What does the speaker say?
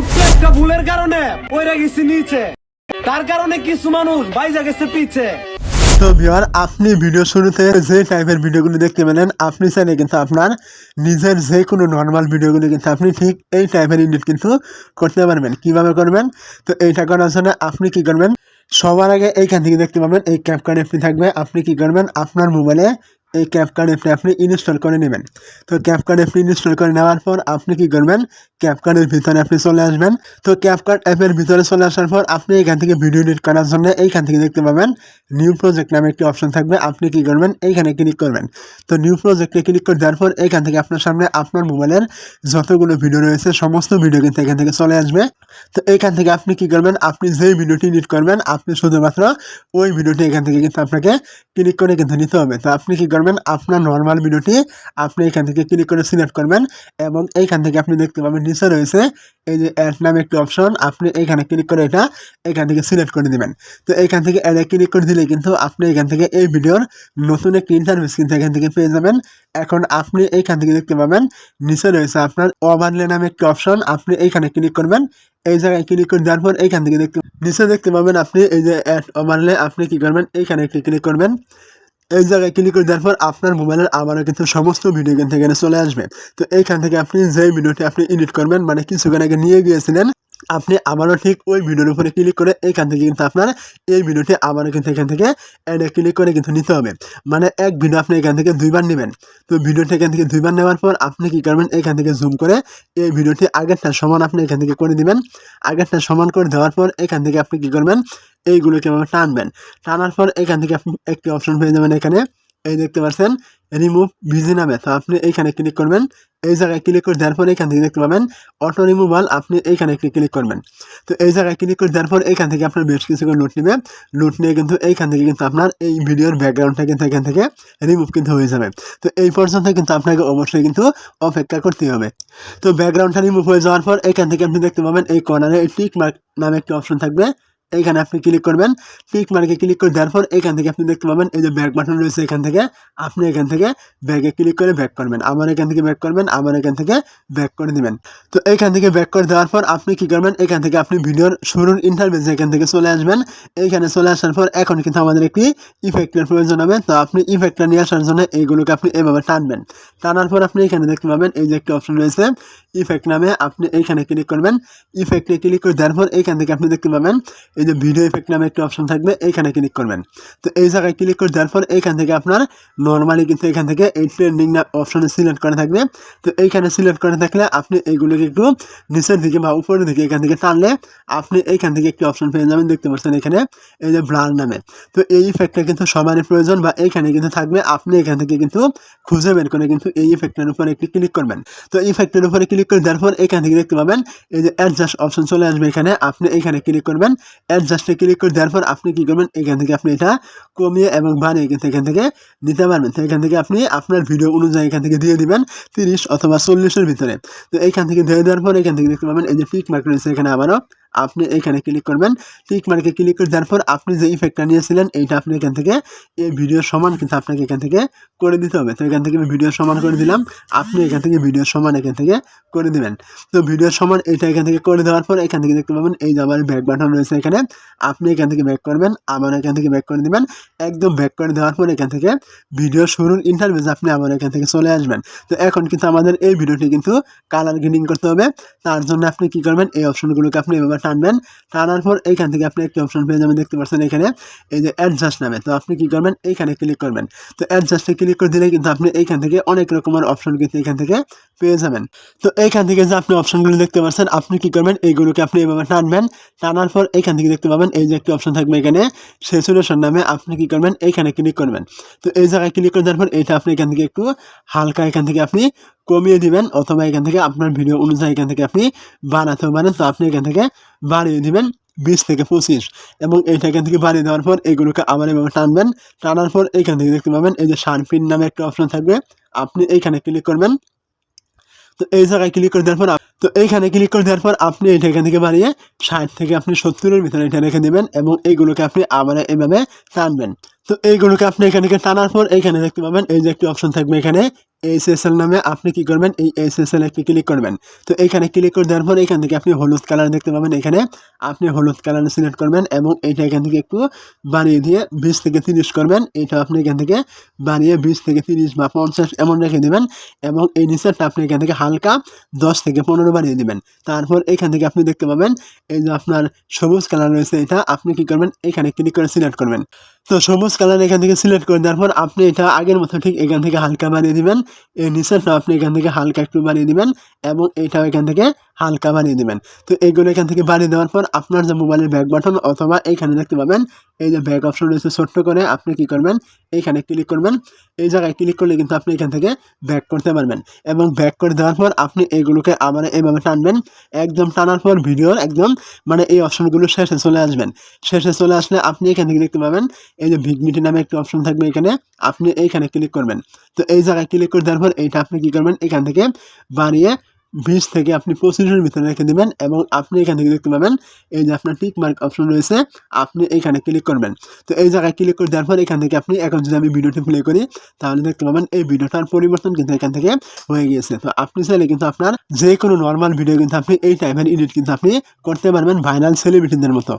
ছোট্ট একটা ভুলের কারণে, পড়ে গেছি নিচে। তার কারণে কিছু মানুষ বাইজা গেছে পিছে। তো ভিওর আপনি ভিডিও শুরুতে যে টাইপের ভিডিওগুলো দেখতে পেলেন, আপনি চাইলে কিন্তু আপনার নিজের যে কোনো নর্মাল ভিডিওগুলো কিন্তু আপনি ঠিক এই টাইপের এডিট কিন্তু করতে পারবেন। কীভাবে করবেন? তো এইটা করার জন্য আপনি কি করবেন? সবার আগে এইখান থেকে দেখতে পাবেন, এই ক্যাপকার্ড অ্যাপটি থাকবে, আপনি কি করবেন? আপনার মোবাইলে এই ক্যাপকার্ড অ্যাপটি আপনি ইনস্টল করে নেবেন। তো ক্যাপকার্ড অ্যাপটি ইনস্টল করে নেওয়ার পর আপনি কি করবেন? ক্যাপকার্ডের ভিতরে আপনি চলে আসবেন। তো ক্যাপকার্ড অ্যাপের ভিতরে চলে আসার পর আপনি এখান থেকে ভিডিও এডিট করার জন্য এইখান থেকে দেখতে পাবেন নিউ প্রজেক্ট নামে একটি অপশন থাকবে। আপনি কি করবেন? এইখানে ক্লিক করবেন। তো নিউ প্রজেক্টে ক্লিক করে দেওয়ার পর এইখান থেকে আপনার সামনে আপনার মোবাইলের যতগুলো ভিডিও রয়েছে, সমস্ত ভিডিও কিন্তু এখান থেকে চলে আসবে। তো এইখান থেকে আপনি কি করবেন? আপনি যেই ভিডিওটি এডিট করবেন, আপনি শুধুমাত্র ওই ভিডিওটি এখান থেকে কিন্তু আপনাকে ক্লিক করে কিন্তু নিতে হবে। তো আপনি কি করবেন? আপনার নর্মাল ভিডিওটি আপনি এখান থেকে ক্লিক করে সিলেক্ট করবেন এবং এইখান থেকে আপনি দেখতে পাবেন নিচে রয়েছে এই যে অ্যাড নামে একটি অপশন আপনি এইখানে ক্লিক করে এটা এখান থেকে সিলেক্ট করে দিবেন। তো এইখান থেকে অ্যাডে ক্লিক করে দিলে কিন্তু আপনি এখান থেকে এই ভিডিওর নতুন একটি ইন্টারভিউ কিন্তু এখান থেকে পেয়ে যাবেন। এখন আপনি এইখান থেকে দেখতে পাবেন নিচে রয়েছে আপনার ওভারলে নামে একটি অপশন আপনি এইখানে ক্লিক করবেন। এই জায়গায় ক্লিক করে দেওয়ার পর এইখান থেকে দেখতে নিচে দেখতে পাবেন আপনি এই যে অ্যাড ওভারলে আপনি কি করবেন? এইখানে একটি ক্লিক করবেন। এই জায়গায় ক্লিক করে দেওয়ার পর আপনার মোবাইলের আবারও কিন্তু সমস্ত ভিডিও কিন্তু এখানে চলে আসবে। তো এইখান থেকে আপনি যে ভিডিওটি আপনি এডিট করবেন মানে কিছুক্ষণ আগে নিয়ে গিয়েছিলেন আপনি আবারও ঠিক ওই ভিডিওর উপরে ক্লিক করে এইখান থেকে কিন্তু আপনার এই ভিডিওটি আবারও কিন্তু এখান থেকে অ্যাডে ক্লিক করে কিন্তু নিতে হবে। মানে এক ভিডিও আপনি এখান থেকে দুইবার নেবেন। তো ভিডিওটি এখান থেকে দুইবার নেওয়ার পর আপনি কি করবেন? এখান থেকে জুম করে এই ভিডিওটি আগেরটা সমান আপনি এখান থেকে করে দিবেন। আগেরটা সমান করে দেওয়ার পর এখান থেকে আপনি কি করবেন? এইগুলোকে টানবেন। টানার পর এখান থেকে আপনি একটি অপশন পেয়ে যাবেন এখানে। এই দেখতে পাচ্ছেন রিমুভ ভিজি নামে। তো আপনি এইখানে ক্লিক করবেন, এই জায়গায় ক্লিক করে দেওয়ার পর এখান থেকে দেখতে পাবেন অটো রিমুভাল আপনি এইখানে একটি ক্লিক করবেন। তো এই জায়গায় ক্লিক করে দেওয়ার পর এখান থেকে আপনার বেশ কিছু নোট নেবে। নোট নিয়ে কিন্তু এইখান থেকে কিন্তু আপনার এই ভিডিওর ব্যাকগ্রাউন্ডটা কিন্তু এখান থেকে রিমুভ কিন্তু হয়ে যাবে। তো এই পর্যন্ত কিন্তু আপনাকে অবশ্যই কিন্তু অপেক্ষা করতে হবে। তো ব্যাকগ্রাউন্ডটা রিমুভ হয়ে যাওয়ার পর এখান থেকে আপনি দেখতে পাবেন, এই কর্নারে টিক মার্ক নামে একটি অপশন থাকবে। এইখানে আপনি ক্লিক করবেন টিক মার্কে ক্লিক করে দেওয়ার পর এখান থেকে আপনি দেখতে পাবেন, এই যে ব্যাক বাটন রয়েছে এখান থেকে, আপনি এখান থেকে ব্যাগে ক্লিক করে ব্যাক করবেন। আবার এখান থেকে ব্যাক করবেন, আবার এখান থেকে ব্যাক করে দিবেন। তো এখান থেকে ব্যাক করে দেওয়ার পর আপনি কি করবেন, এখান থেকে আপনি ভিডিওর শুরুর ইন্টারভিউ এখান থেকে চলে আসবেন। এইখানে চলে আসার পর এখন কিন্তু আমাদের একটি ইফেক্টের প্রয়োজন হবে। তো আপনি ইফেক্টটা নিয়ে আসার জন্য এইগুলোকে আপনি এভাবে টানবেন। টানার পর আপনি এখানে দেখতে পাবেন, এই যে একটি অপশন রয়েছে ইফেক্ট নামে আপনি এইখানে ক্লিক করবেন। ইফেক্টে ক্লিক করে দেওয়ার পর এইখান থেকে আপনি দেখতে পাবেন এই যে ভিডিও ইফেক্ট নামে একটি অপশন থাকবে, এইখানে ক্লিক করবেন। তো এই জায়গায় ক্লিক করে দেওয়ার পর এইখান থেকে আপনার নর্মালি কিন্তু এখান থেকে এই ট্রেন্ডিং অপশনে সিলেক্ট করা থাকবে। তো এইখানে সিলেক্ট করে থাকলে আপনি এইগুলোকে একটু নিচের দিকে বা উপরের দিকে এখান থেকে টানলে আপনি এইখান থেকে একটি অপশন পেয়ে যাবেন, দেখতে পাচ্ছেন এখানে এই যে ব্লার নামে। তো এই ইফেক্টটা কিন্তু সবারই প্রয়োজন বা এইখানে কিন্তু থাকবে, আপনি এখান থেকে কিন্তু খুঁজে বের করে কিন্তু এই ইফেক্টের উপরে একটি ক্লিক করবেন। তো এই ইফেক্টের উপরে ক্লিক করে দেওয়ার পর এখান থেকে দেখতে পাবেন, এই যে অ্যাডজাস্ট অপশন চলে আসবে এখানে, আপনি এইখানে ক্লিক করবেন অ্যাডজাস্টে ক্লিক করে দেওয়ার পর আপনি কী করবেন? এখান থেকে আপনি এটা কমিয়ে এবং বানিয়ে কিন্তু এখান থেকে নিতে পারবেন। তো এখান থেকে আপনি আপনার ভিডিও অনুযায়ী এখান থেকে দিয়ে দিবেন তিরিশ অথবা চল্লিশের ভিতরে। তো এখান থেকে দিয়ে দেওয়ার পর এখান থেকে দেখতে পাবেন, এই যে পিক মার্ক রয়েছে, এখানে আবারও আপনি এখানে ক্লিক করবেন টিক মার্কে ক্লিক করে দেওয়ার পর আপনি যে ইফেক্টটা নিয়েছিলেন এইটা আপনি এখান থেকে এই ভিডিও সমান কিন্তু আপনাকে এখান থেকে করে দিতে হবে তো এখান থেকে আমি ভিডিও সমান করে দিলাম আপনি এখান থেকে ভিডিও সমান এখান থেকে করে দিবেন তো ভিডিও সমান এইটা এখান থেকে করে দেওয়ার পর এখান থেকে দেখতে পাবেন এই যে আমার ব্যাক বাটন রয়েছে এখানে আপনি এখান থেকে ব্যাক করবেন আবার এখান থেকে ব্যাক করে দিবেন একদম ব্যাক করে দেওয়ার পর এখান থেকে ভিডিও শুরুর ইন্টারভিউ আপনি আবার এখান থেকে চলে আসবেন তো এখন কিন্তু আমাদের এই ভিডিওটি কিন্তু কালার গ্রেডিং করতে হবে তার জন্য আপনি কি করবেন এই অপশনগুলোকে আপনি এভাবে টানবেন। টানার পর এইখান থেকে আপনি একটি অপশন পেয়ে যাবেন, দেখতে পাচ্ছেন এখানে। এই যে অ্যাডজাস্ট নামে, তো আপনি কী করবেন? এইখানে ক্লিক করবেন। তো অ্যাডজাস্টে ক্লিক করে দিলে কিন্তু আপনি এইখান থেকে অনেক রকমের অপশন কিন্তু এখান থেকে পেয়ে যাবেন। তো এইখান থেকে যে আপনি অপশনগুলো দেখতে পাচ্ছেন, আপনি কী করবেন? এইগুলোকে আপনি এভাবে টানবেন। টানার পর এইখান থেকে দেখতে পাবেন, এই যে একটি অপশন থাকবে এখানে সেচুরেশন নামে আপনি কী করবেন? এইখানে ক্লিক করবেন। তো এই জায়গায় ক্লিক করে দেওয়ার পর এইটা আপনি এখান থেকে একটু হালকা এখান থেকে আপনি কমিয়ে দিবেন, অথবা এখান থেকে আপনার ভিডিও অনুযায়ী এখান থেকে আপনি বানাতেও পারেন। তো আপনি এখান থেকে বাড়িয়ে দিবেন বিশ থেকে পঁচিশ। এবং এইটা এখান থেকে বাড়িয়ে দেওয়ার পর এগুলোকে আবার এভাবে টানবেন। টানার পর এইখান থেকে দেখতে পাবেন, এই যে শার্পিন নামে একটা অপশন থাকবে। আপনি এইখানে ক্লিক করবেন। তো এই জায়গায় ক্লিক করে দেওয়ার পর তো এইখানে ক্লিক করে দেওয়ার পর আপনি এটা এখান থেকে বাড়িয়ে ষাট থেকে আপনি সত্তরের ভিতরে এটা রেখে দেবেন এবং এইগুলোকে আপনি আবার এভাবে টানবেন। তো এইগুলোকে আপনি এখান থেকে টানার পর এইখানে দেখতে পাবেন, এই যে একটি অপশন থাকবে এখানে এইচএসএল নামে আপনি কি করবেন? এই এইচএসএল এ ক্লিক করবেন। তো এখানে ক্লিক করে দেওয়ার পর এখান থেকে আপনি হলুদ কালার দেখতে পাবেন। এখানে আপনি হলুদ কালার সিলেক্ট করবেন এবং এইটা এখান থেকে একটু বাড়িয়ে দিয়ে বিশ থেকে তিরিশ করবেন। এটা আপনি এখান থেকে বাড়িয়ে বিশ থেকে তিরিশ বা পঞ্চাশ এমন রেখে দেবেন এবং এই নিচেরটা আপনি এখান থেকে হালকা দশ থেকে পনেরো বাড়িয়ে দিবেন। তারপর এখান থেকে আপনি দেখতে পাবেন, এই যে আপনার সবুজ কালার রয়েছে এটা, আপনি কি করবেন? এখানে ক্লিক করে সিলেক্ট করবেন। তো সবুজ কালার এখান থেকে সিলেক্ট করে দেওয়ার পর আপনি এটা আগের মতো ঠিক এখান থেকে হালকা বাড়িয়ে দিবেন। এই নিচের আপনি এখান থেকে হালকা একটু বানিয়ে দিবেন এবং এইটাও এখান থেকে হালকা বানিয়ে দেবেন। তো এইগুলো এখান থেকে বানিয়ে দেওয়ার পর আপনার যে মোবাইলের ব্যাক বাটন অথবা এইখানে দেখতে পাবেন, এই যে ব্যাক অপশন রয়েছে ছোট্ট করে, আপনি কি করবেন? এইখানে ক্লিক করবেন। এই জায়গায় ক্লিক করলে কিন্তু আপনি এখান থেকে ব্যাক করতে পারবেন। এবং ব্যাক করে দেওয়ার পর আপনি এগুলোকে আবার এইভাবে টানবেন। একদম টানার পর ভিডিওর একদম মানে এই অপশনগুলো শেষে চলে আসবেন। শেষে চলে আসলে আপনি এখান থেকে দেখতে পাবেন, এই যে ভিগমিটি নামে একটি অপশন থাকবে এখানে, আপনি এইখানে ক্লিক করবেন। তো এই জায়গায় ক্লিক করে দেওয়ার পর এইটা আপনি কী করবেন? এখান থেকে বাড়িয়ে বিশ থেকে আপনি পঁচিশের ভিতরে রেখে দেবেন এবং আপনি এখান থেকে দেখতে পাবেন এই যে আপনার টিক মার্ক অপশন রয়েছে, আপনি এখানে ক্লিক করবেন। তো এই জায়গায় ক্লিক করে দেওয়ার পর এখান থেকে আপনি এখন যদি আমি ভিডিওটি প্লে করি, তাহলে দেখতে পাবেন এই ভিডিওটার পরিবর্তন কিন্তু এখান থেকে হয়ে গিয়েছে। তো আপনি চাইলে কিন্তু আপনার যে কোনো নর্মাল ভিডিও কিন্তু আপনি এই টাইপের এডিট কিন্তু আপনি করতে পারবেন ভাইরাল সেলিব্রিটিদের মতো।